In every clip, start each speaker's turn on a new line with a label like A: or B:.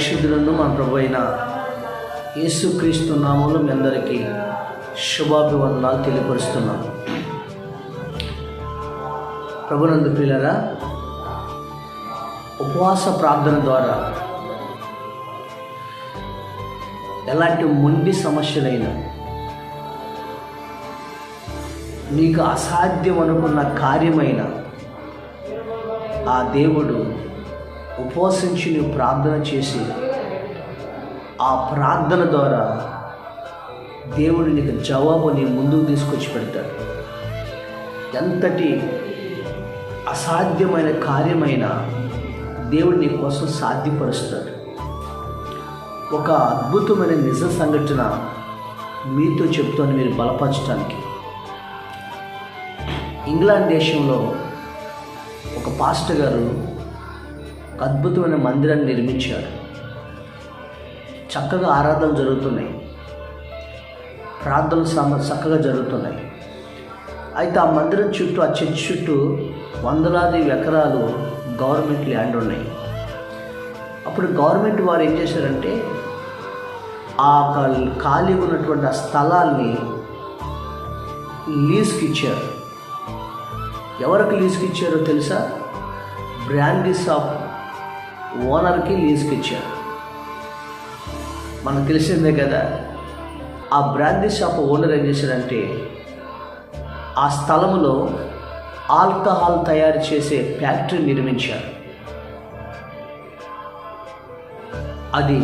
A: పరిశుద్ధులను మన ప్రభు అయిన యేసుక్రీస్తు నామంలో మీ అందరికీ శుభాభివందనాలు తెలియపరుస్తున్నాను ప్రభునందు ప్రియులరా ఉపవాస ప్రార్థన ద్వారా ఎలాంటి మొండి సమస్యలైనా నీకు అసాధ్యం అనుకున్న కార్యమైన ఆ దేవుడు ఉపవసించి నువ్వు ప్రార్థన చేసి ఆ ప్రార్థన ద్వారా దేవుడు నీకు జవాబు నీ ముందుకు తీసుకొచ్చి పెడతాడు. ఎంతటి అసాధ్యమైన కార్యమైన దేవుడు నీ కోసం సాధ్యపరుస్తాడు. ఒక అద్భుతమైన నిజ సంఘటన మీతో చెప్తాను మీరు బలపరచడానికి. ఇంగ్లాండ్ దేశంలో ఒక పాస్టర్ గారు ఒక అద్భుతమైన మందిరాన్ని నిర్మించారు చక్కగా ఆరాధనలు జరుగుతున్నాయి. ప్రార్థనలు సమ చక్కగా జరుగుతున్నాయి. అయితే ఆ మందిరం చుట్టూ ఆ చర్చ్ చుట్టూ వందలాది ఎకరాలు గవర్నమెంట్ ల్యాండ్ ఉన్నాయి. అప్పుడు గవర్నమెంట్ వారు ఏం చేశారంటే ఆ కా- ఖాళీ ఉన్నటువంటి ఆ స్థలాల్ని లీజ్కి ఇచ్చారు. ఎవరికి లీజ్కి ఇచ్చారో తెలుసా? బ్రాండీ షాప్ ఓనర్కి లీజ్కి ఇచ్చారు మనకు తెలిసిందే కదా ఆ బ్రాందీ షాప్ ఓనర్ ఏం చేశాడంటే ఆ స్థలంలో ఆల్కహాల్ తయారు చేసే ఫ్యాక్టరీ నిర్మించారు. అది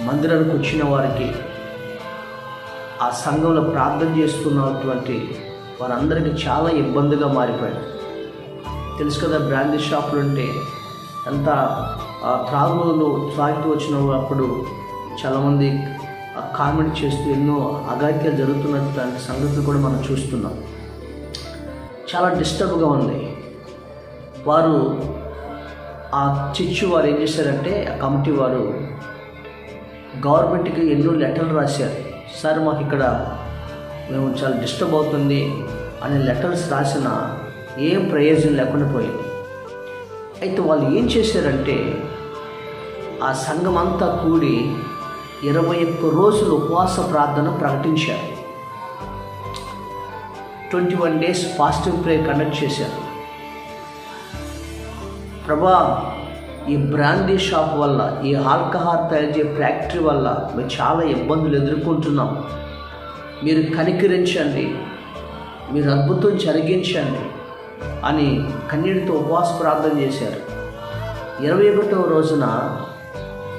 A: మందిరానికి వచ్చిన వారికి ఆ సంఘంలో ప్రార్థన చేస్తున్నటువంటి వారందరికీ చాలా ఇబ్బందిగా మారిపోయాడు. తెలుసు కదా బ్రాందీ షాపులు అంటే ఎంత ఆ త్రాగులు త్రాగుతూ వచ్చినప్పుడు చాలామంది కామెంట్ చేస్తూ ఎన్నో అగాత్యాలు జరుగుతున్నటువంటి సంగతులు కూడా మనం చూస్తున్నాం. చాలా డిస్టర్బ్గా ఉంది. వారు ఆ చిచ్చు వారు ఏం చేశారంటే ఆ కమిటీ వారు గవర్నమెంట్కి ఎన్నో లెటర్లు రాశారు. సార్ మాకు ఇక్కడ మేము చాలా డిస్టర్బ్ అవుతుంది అనే లెటర్స్ రాసిన ఏం ప్రయోజనం లేకుండా పోయింది. అయితే వాళ్ళు ఏం చేశారంటే ఆ సంఘం అంతా కూడి ఇరవై ఒక్క రోజులు ఉపవాస ప్రార్థన ప్రకటించారు. Twenty one days fasting prayer conduct చేశారు. ప్రభా ఈ బ్రాందీ షాప్ వల్ల ఈ ఆల్కహాల్ తయారు చేసే ఫ్యాక్టరీ వల్ల మేము చాలా ఇబ్బందులు ఎదుర్కొంటున్నాం. మీరు కనికరించండి. మీరు అద్భుతం జరిగించండి. అని కన్నీటితో ఉపవాస ప్రార్థన చేశారు. ఇరవై ఒకటవ రోజున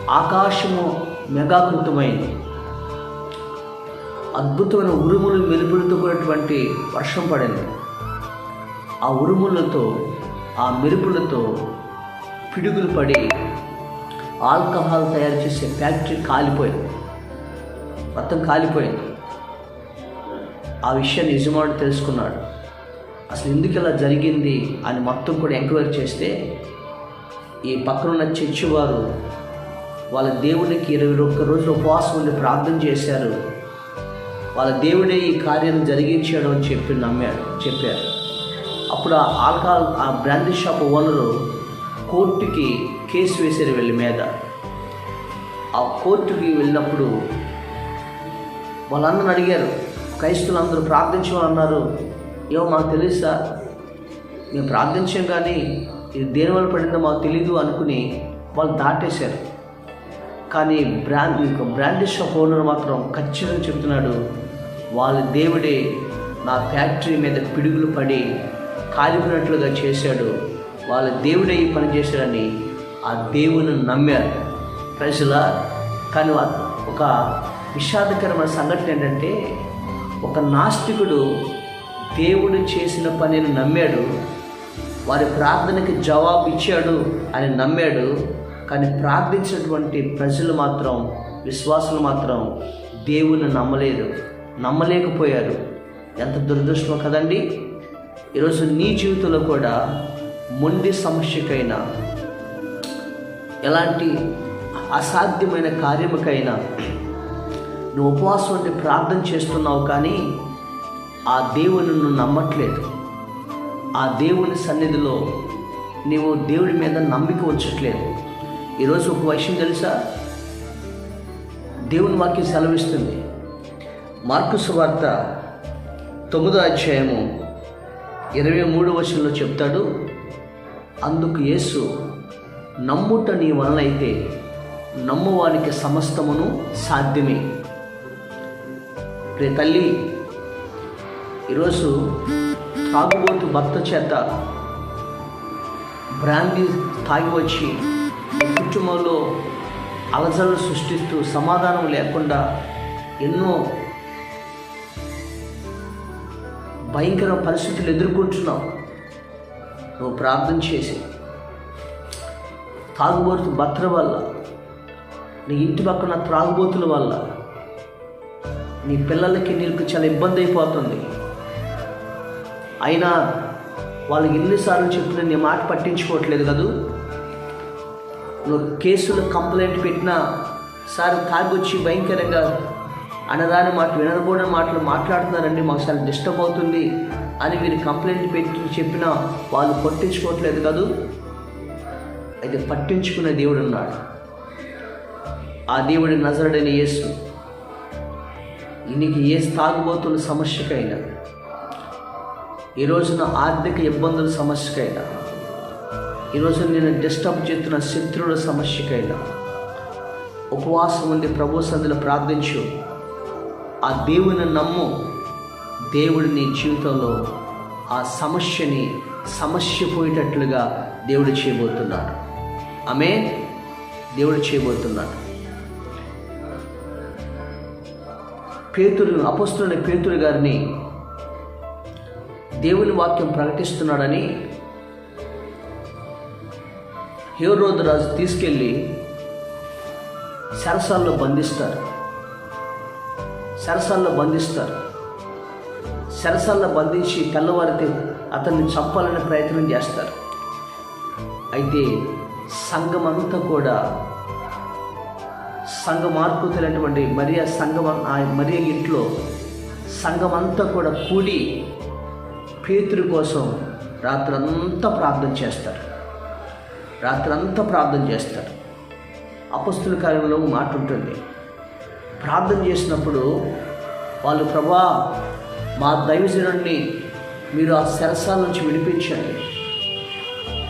A: ఆకాశము మెగాకృతమైంది అద్భుతమైన ఉరుములు మెరుపులతో కూడినటువంటి వర్షం పడింది. ఆ ఉరుములతో ఆ మెరుపులతో పిడుగులు పడి ఆల్కహాల్ తయారు చేసే ఫ్యాక్టరీ కాలిపోయింది. మొత్తం కాలిపోయింది. ఆ విషయాన్ని యజమానుడు తెలుసుకున్నాడు. అసలు ఎందుకు ఇలా జరిగింది అని మొత్తం కూడా ఎంక్వైరీ చేస్తే ఈ పక్కనున్న చర్చి వారు వాళ్ళ దేవునికి ఇరవై ఒక్క రోజులు ఉపవాసం ఉండి ప్రార్థన చేశారు. వాళ్ళ దేవుడే ఈ కార్యం జరిగించాడు అని చెప్పి నమ్మాడు చెప్పారు. అప్పుడు ఆ ఆల్కహాల్ ఆ బ్రాండీ షాప్ ఓనరు కోర్టుకి కేసు వేశారు వీళ్ళ మీద. ఆ కోర్టుకి వెళ్ళినప్పుడు వాళ్ళందరూ అడిగారు క్రైస్తులు అందరూ ప్రార్థించమని అన్నారు ఏమో మాకు తెలుసు? సార్ మేము ప్రార్థించాం కానీ ఇది దేని వల్ల పడిందో మాకు తెలీదు అనుకుని వాళ్ళు దాటేశారు. కానీ బ్రాండ్ ఈ షాప్ ఓనర్ మాత్రం ఖచ్చితంగా చెప్తున్నాడు వాళ్ళ దేవుడే నా ఫ్యాక్టరీ మీద పిడుగులు పడి కాలిపోయినట్లుగా చేశాడు. వాళ్ళ దేవుడే ఈ పని చేశాడని ఆ దేవుని నమ్మారు. ప్రజల కానీ ఒక విషాదకరమైన సంఘటన ఏంటంటే ఒక నాస్తికుడు దేవుడు చేసిన పనిని నమ్మాడు. వారి ప్రార్థనకి జవాబు ఇచ్చాడు అని నమ్మాడు. కానీ ప్రార్థించినటువంటి ప్రజలు మాత్రం విశ్వాసులు మాత్రం దేవుని నమ్మలేదు. నమ్మలేకపోయారు. ఎంత దురదృష్టం కదండి. ఈరోజు నీ జీవితంలో కూడా మొండి సమస్యకైనా ఎలాంటి అసాధ్యమైన కార్యముకైనా నువ్వు ఉపవాసం అంటే ప్రార్థన చేస్తున్నావు కానీ ఆ దేవుని నమ్మట్లేదు. ఆ దేవుని సన్నిధిలో నీవు దేవుడి మీద నమ్మిక ఉంచట్లేదు. ఈరోజు ఒక విషయం తెలుసా? దేవుని వాక్యం సెలవిస్తుంది. మార్కు సువార్త తొమ్మిదో అధ్యాయము ఇరవై మూడు వర్షంలో చెప్తాడు అందుకు యేసు నమ్ముట నీ వలనైతే నమ్మువానికి సమస్తమును సాధ్యమే. రే తల్లి ఈరోజు తాగుబోతు భర్త చేత బ్రాందీ తాగి వచ్చి కుటుంబంలో అలజడులు సృష్టిస్తూ సమాధానం లేకుండా ఎన్నో భయంకర పరిస్థితులు ఎదుర్కొంటున్నావు. నువ్వు ప్రార్థన చేసి తాగుబోతు భర్తల వల్ల నీ ఇంటి పక్కన త్రాగుబోతుల వల్ల నీ పిల్లలకి నీకు చాలా ఇబ్బంది అయిపోతుంది. అయినా వాళ్ళు ఎన్నిసార్లు చెప్పిన నీ మాట పట్టించుకోవట్లేదు కదూ? నువ్వు కేసులు కంప్లైంట్ పెట్టినా సార్ తాగొచ్చి భయంకరంగా అనదాని మాట వినకూడని మాటలు మాట్లాడుతున్నారండి మాకు చాలా డిస్టర్బ్ అవుతుంది అని మీరు కంప్లైంట్ పెట్టి చెప్పినా వాళ్ళు పట్టించుకోవట్లేదు కదూ? అయితే పట్టించుకునే దేవుడు ఉన్నాడు. ఆ దేవుడి నజరడని యేసు. నీకు ఏ తాగుబోతుల సమస్యకైనా ఈ రోజున ఆర్థిక ఇబ్బందుల సమస్యకైనా ఈరోజు నేను డిస్టర్బ్ చేస్తున్న శత్రువుల సమస్యకైనా ఉపవాసం ఉండి ప్రభు సందులో ప్రార్థించు. ఆ దేవుని నమ్ము. దేవుడు నీ జీవితంలో ఆ సమస్యని సమస్య పోయేటట్లుగా దేవుడు చేయబోతున్నాడు. ఆమె దేవుడు చేయబోతున్నాడు. పేతురు అపస్తున్న పేతురు గారిని దేవుని వాక్యం ప్రకటిస్తున్నాడని హేరోద్ రాజు తీసుకెళ్ళి సరసాల్లో బంధిస్తారు. సరసాల్లో బంధిస్తారు. సరసాల్లో బంధించి తెల్లవారితే అతన్ని చంపాలనే ప్రయత్నం చేస్తారు. అయితే సంఘం అంతా కూడా సంఘ మార్పుతులైనటువంటి మరియా సంఘం ఆ మరియా ఇంట్లో సంఘం అంతా కూడా కూడి పేతురు కోసం రాత్రంతా ప్రార్థన చేస్తారు. రాత్రంతా ప్రార్థన చేస్తారు. అపస్తుల కార్యంలో మాట ఉంటుంది. ప్రార్థన చేసినప్పుడు వాళ్ళు ప్రభా మా దైవజనుడిని మీరు ఆ శరసాల నుంచి విడిపించండి.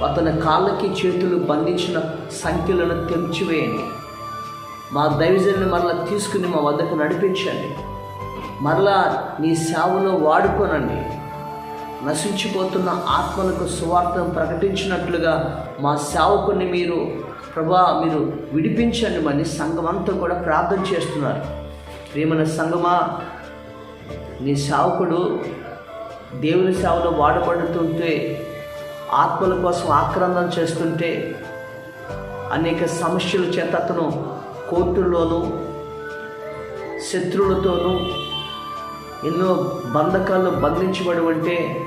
A: అతని కాళ్ళకి చేతులు బంధించిన సంఖ్యలను తెంచివేయండి. మా దైవజనుని మరలా తీసుకుని మా వద్దకు నడిపించండి. మరలా నీ సేవలో వాడుకోనండి. నశించిపోతున్న ఆత్మలకు సువార్తను ప్రకటించినట్లుగా మా సేవకుని మీరు ప్రభా మీరు విడిపించండి మరి సంఘం అంతా కూడా ప్రార్థన చేస్తున్నారు. ప్రేమన సంగమా నీ సేవకుడు దేవుని సేవలో వాడబడుతుంటే ఆత్మల కోసం ఆక్రందన చేస్తుంటే అనేక సమస్యల చేత అతను కోర్టుల్లోనూ శత్రువులతోనూ ఎన్నో బంధకాల్లో బంధించబడి ఉంటే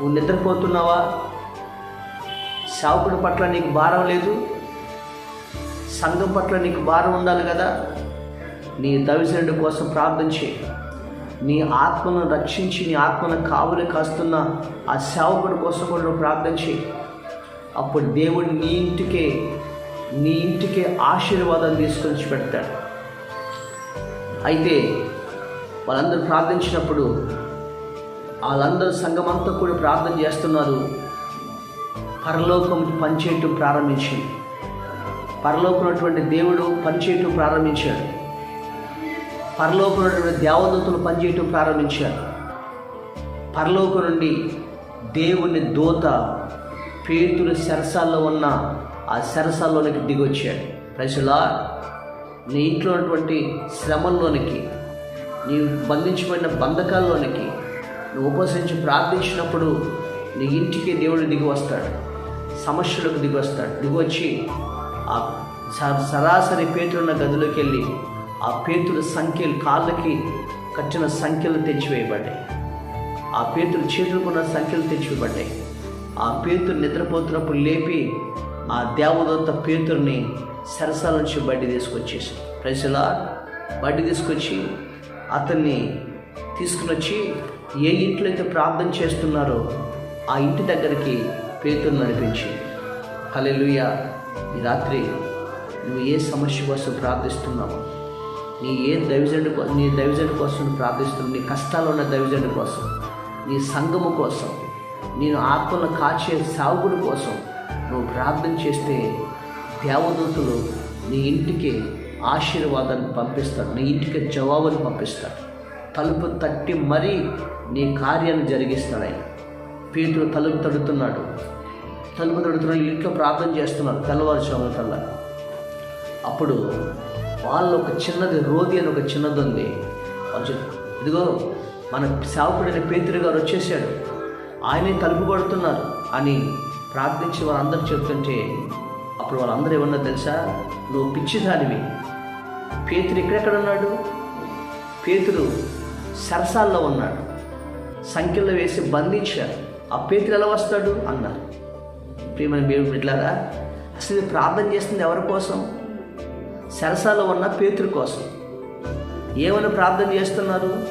A: నువ్వు నిద్రపోతున్నావా? సేవకుడి పట్ల నీకు భారం లేదు. సంఘం పట్ల నీకు భారం ఉండాలి కదా. నీ దవిసరుడు కోసం ప్రార్థించి నీ ఆత్మను రక్షించి నీ ఆత్మను కావులు కాస్తున్న ఆ సేవకుడి కోసం కూడా నువ్వు ప్రార్థించి అప్పుడు దేవుడు నీ ఇంటికే నీ ఇంటికే ఆశీర్వాదం తీసుకొని పెడతాడు అయితే వాళ్ళందరూ ప్రార్థించినప్పుడు వాళ్ళందరూ సంఘమంతా కూడా ప్రార్థన చేస్తున్నారు. పరలోకం పనిచేయటం ప్రారంభించింది. పరలోకమైనటువంటి దేవుడు పనిచేయటం ప్రారంభించాడు. పరలోకమైనటువంటి దేవదూతలు పనిచేయటం ప్రారంభించారు. పరలోకం నుండి దేవుని దూత పేతులు శరసాల్లో ఉన్న ఆ శరసాల్లోనికి దిగొచ్చాడు. ప్రజలా నీ ఇంట్లో ఉన్నటువంటి శ్రమంలోనికి నీవు బంధించబడిన బంధకాల్లోనికి నువ్వు ఉపసరించి ప్రార్థించినప్పుడు నీ ఇంటికి దేవుడు దిగి వస్తాడు. సమస్యలకు దిగి వస్తాడు. దిగి వచ్చి ఆ స- సరాసరి పేతులున్న గదిలోకి వెళ్ళి ఆ పేతుల సంఖ్యలు కాళ్ళకి కట్టిన సంఖ్యలు తెచ్చివేయబడ్డాయి. ఆ పేతులు చేతులకున్న సంఖ్యలు తెచ్చివేయబడ్డాయి. ఆ పేతులు నిద్రపోతున్నప్పుడు లేపి ఆ దేవదత్త పేతుర్ని సరసాల నుంచి బయట తీసుకొచ్చేసి ప్రజలా బయట తీసుకొచ్చి అతన్ని తీసుకుని వచ్చి ఏ ఇంట్లో అయితే ప్రార్థన చేస్తున్నారో ఆ ఇంటి దగ్గరికి పేతురు నడిపించి హలెలుయ ఈ రాత్రి నువ్వు ఏ సమస్య కోసం ప్రార్థిస్తున్నావు నీ ఏ దైవజండు నీ దైవజండు కోసం ప్రార్థిస్తున్నావు నీ కష్టాలు ఉన్న దైవజండు కోసం నీ సంఘము కోసం నేను ఆత్మను కాచే సాగుడు కోసం నువ్వు ప్రార్థన చేస్తే దేవదూతులు నీ ఇంటికి ఆశీర్వాదాన్ని పంపిస్తాడు నీ ఇంటికి జవాబులు పంపిస్తాడు తలుపు తట్టి మరీ నీ కార్యాన్ని జరిగిస్తాడు ఆయన. పేతులు తలుపు తడుతున్నాడు. తలుపు తడుతున్నాడు ఇంట్లో ప్రార్థన చేస్తున్నారు తెల్లవారుజామున కల్లా. అప్పుడు వాళ్ళు ఒక చిన్నది రోది అని ఒక చిన్నది ఉంది. ఇదిగో మన సేవకుడైన పేతురు గారు వచ్చేసాడు. ఆయనే తలుపు కొడుతున్నారు అని ప్రార్థించి వాళ్ళందరూ చెప్తుంటే అప్పుడు వాళ్ళందరూ ఏమన్నా తెలుసా? నువ్వు పిచ్చిదానివి. పేతురు ఎక్కడెక్కడ ఉన్నాడు? పేతురు సరసాల్లో ఉన్నాడు. సంఖ్యలో వేసి బంధించారు. ఆ పేతురు ఎలా వస్తాడు? అన్నారు. ప్రియమైన మీరు బిడ్లారా అసలు ప్రార్థన చేస్తుంది ఎవరి కోసం? సరసాలో ఉన్న పేతురు కోసం. ఏమని ప్రార్థన చేస్తున్నారు?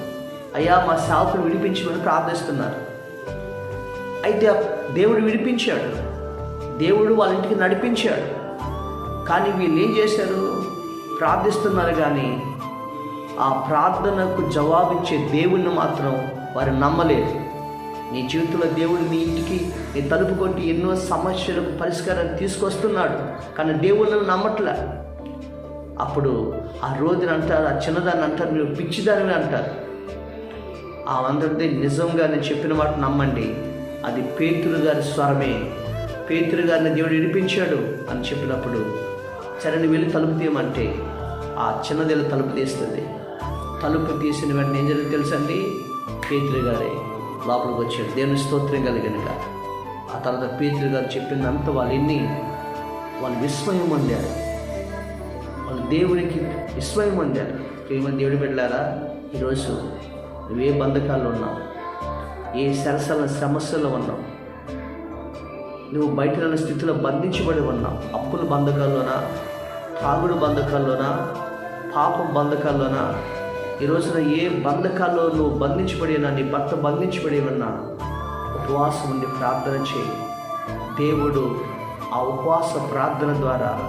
A: అయ్యా మా సావుకుని విడిపించమని ప్రార్థిస్తున్నారు. అయితే దేవుడు విడిపించాడు. దేవుడు వాళ్ళ ఇంటికి నడిపించాడు. కానీ వీళ్ళు ఏం చేశారు? ప్రార్థిస్తున్నారు కానీ ఆ ప్రార్థనకు జవాబిచ్చే దేవుణ్ణి మాత్రం వారు నమ్మలేదు. నీ జీవితంలో దేవుడు నీ ఇంటికి నీ తలుపు కొట్టి ఎన్నో సమస్యలకు పరిష్కారాన్ని తీసుకొస్తున్నాడు. కానీ దేవుళ్ళను నమ్మట్లే. అప్పుడు ఆ రోజుని అంటారు ఆ చిన్నదాన్ని అంటారు మీరు పిచ్చిదానివి అంటారు. ఆ అందరిది నిజంగా నేను చెప్పిన మాట నమ్మండి. అది పేతురు గారి స్వరమే. పేతురు గారిని దేవుడు వినిపించాడు అని చెప్పినప్పుడు చరణి వెళ్ళి తలుపు తీయమంటే ఆ చిన్నదిల్లు తలుపు తీస్తుంది. తలుపు తీసిన వెంటనే ఏం జరిగింది తెలుసండి? పేతురు గారే లోపలికి వచ్చాడు. దేవుని స్తోత్రం కలిగినక. ఆ తర్వాత పీతులు గారు చెప్పిందంతా వాళ్ళు ఎన్ని వాళ్ళు విస్మయం పొందారు. వాళ్ళు దేవునికి విస్మయం పొందారు. ప్రేమ దేవుడి బిడ్డారా ఈరోజు నువ్వే బంధకాలు ఉన్నావు? ఏ సరసల సమస్యలో ఉన్నావు? నువ్వు బయట స్థితిలో బంధించబడి ఉన్నావు? అప్పుల బంధకాల్లోనా? తాగుడు బంధకాల్లోనా? పాపం బంధకాల్లోనా? ఈ రోజున ఏ బంధకాల్లో నువ్వు బంధించబడినా? నీ భర్త బంధించబడి ఉన్నా ఉపవాసం ఉండి ప్రార్థన చేయి. దేవుడు ఆ ఉపవాస ప్రార్థన ద్వారా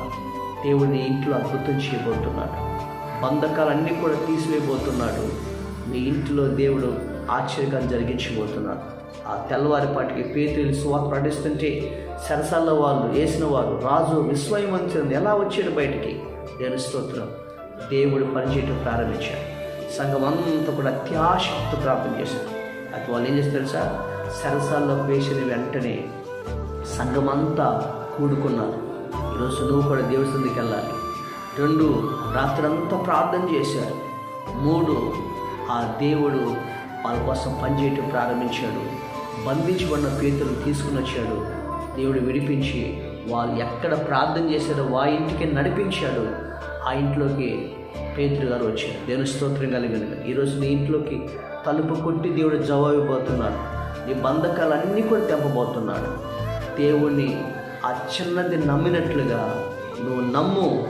A: దేవుడిని ఇంట్లో అద్భుతం చేయబోతున్నాడు. బంధకాలన్నీ కూడా తీసివేయబోతున్నాడు. మీ ఇంట్లో దేవుడు ఆశ్చర్యకాన్ని జరిగించబోతున్నాడు. ఆ తెల్లవారిపాటికి పేతులు సువాత ప్రకటిస్తుంటే సరసల్లో వాళ్ళు వేసిన వారు రాజు విస్మయవంతుని ఎలా వచ్చాడు బయటికి? దేవుని స్తోత్రం. దేవుడు పనిచేయటం ప్రారంభించాడు. సంఘం అంతా కూడా అత్యాశక్తి ప్రార్థన చేశారు. అది వాళ్ళు ఏం చేస్తారు తెలుసా? సరసాల్లో వేసిన వెంటనే సంఘమంతా కూడుకున్నారు. ఈరోజు నువ్వు కూడా దేవుడి సందికి వెళ్ళాలి. రెండు రాత్రంతా ప్రార్థన చేశారు. మూడు ఆ దేవుడు వాళ్ళ కోసం పనిచేయటం ప్రారంభించాడు. బంధించబడిన పేతులు తీసుకుని వచ్చాడు. దేవుడు విడిపించి వాళ్ళు ఎక్కడ ప్రార్థన చేశారో వా ఇంటికి నడిపించాడు. ఆ ఇంట్లోకి పేతురు గారు వచ్చారు. దేవుని స్తోత్రం కలిగిన ఈరోజు నీ ఇంట్లోకి తలుపు కొట్టి దేవుడు జవాబిపోతున్నాడు. నీ బంధకాలన్నీ కూడా తెంపబోతున్నాడు. దేవుణ్ణి ఆ చిన్నది నమ్మినట్లుగా నువ్వు నమ్ము.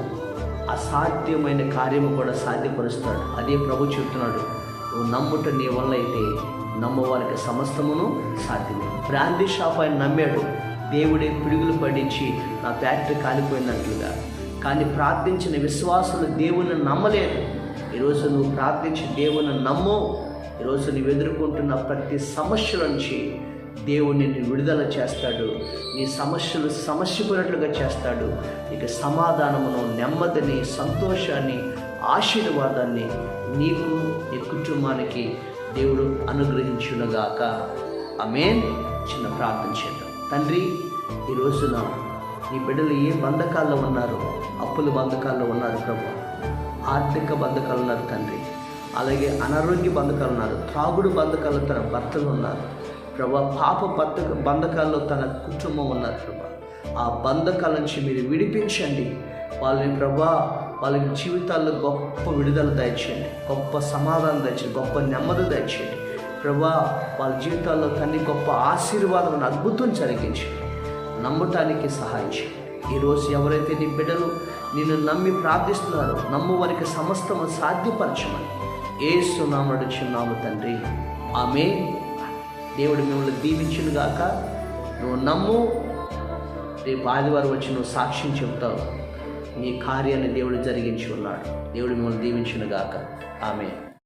A: అసాధ్యమైన కార్యము కూడా సాధ్యపరుస్తాడు. అదే ప్రభు చెప్తున్నాడు. నువ్వు నమ్ముట నీ వల్ల అయితే నమ్మవారికి సమస్తమును సాధ్యమే. బ్రాందీ షాప్ ఆయన నమ్మాడు. దేవుడే పిడుగులు పడించి నా బ్యాటరీ కాలిపోయినట్లుగా కానీ ప్రార్థించిన విశ్వాసులు దేవుని నమ్మలేదు ఈరోజు నువ్వు ప్రార్థించి దేవుని నమ్ము. ఈరోజు నువ్వు ఎదుర్కొంటున్న ప్రతి సమస్య నుంచి దేవుడు నిన్ను విడుదల చేస్తాడు. నీ సమస్యలు సమస్యపోయినట్లుగా చేస్తాడు. నీకు సమాధానమును నెమ్మదిని సంతోషాన్ని ఆశీర్వాదాన్ని నీకు నీ కుటుంబానికి దేవుడు అనుగ్రహించునుగాక. ఆమేన్. చిన్న ప్రార్థన చేద్దాం. తండ్రి ఈ రోజున నీ బిడ్డలు ఏ బంధకాల్లో ఉన్నారు అప్పుల బంధకాల్లో ఉన్నారు ప్రభు. ఆర్థిక బంధకాలు ఉన్నారు తండ్రి. అలాగే అనారోగ్య బంధకాలు ఉన్నారు త్రాగుడు బంధకాలు తన భర్తలు ఉన్నారు. ప్రభా పాప బంధక బంధకాల్లో తన కుటుంబం ఉన్నారు ప్రభా. ఆ బంధకాల నుంచి మీరు విడిపించండి. వాళ్ళని ప్రభా వాళ్ళ జీవితాల్లో గొప్ప విడుదల దయచేయండి. గొప్ప సమాధానం దయచేయండి. గొప్ప నెమ్మది దయచేయండి. ప్రభా వాళ్ళ జీవితాల్లో తన్ని గొప్ప ఆశీర్వాదం అద్భుతం జరిగించండి. నమ్మటానికి సహాయం ఈరోజు ఎవరైతే నీ బిడ్డలు నిన్ను నమ్మి ప్రార్థిస్తున్నారో నమ్ము వారికి సమస్తము సాధ్యపరచమని ఏ సునామడు చిన్నాము తండ్రి. ఆమె దేవుడు మిమ్మల్ని దీవించునుగాక. నువ్వు నమ్ము. రేపు ఆదివారం వచ్చి నువ్వు సాక్ష్యం చెబుతావు. మీ కార్యాన్ని దేవుడు జరిగించి ఉన్నాడు. దేవుడు మిమ్మల్ని దీవించునుగాక. ఆమె